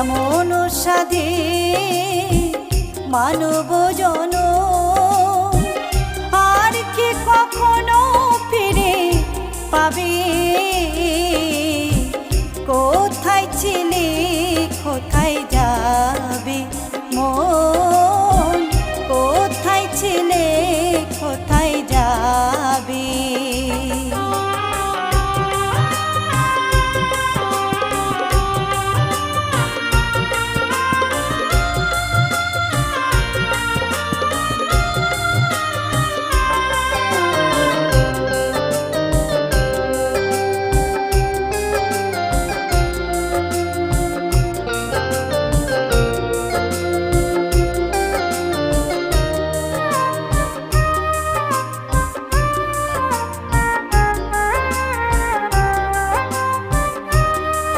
এমন সাধে মানব জন। আর কি কখনো ফিরে পাবে? কোথায় ছিলে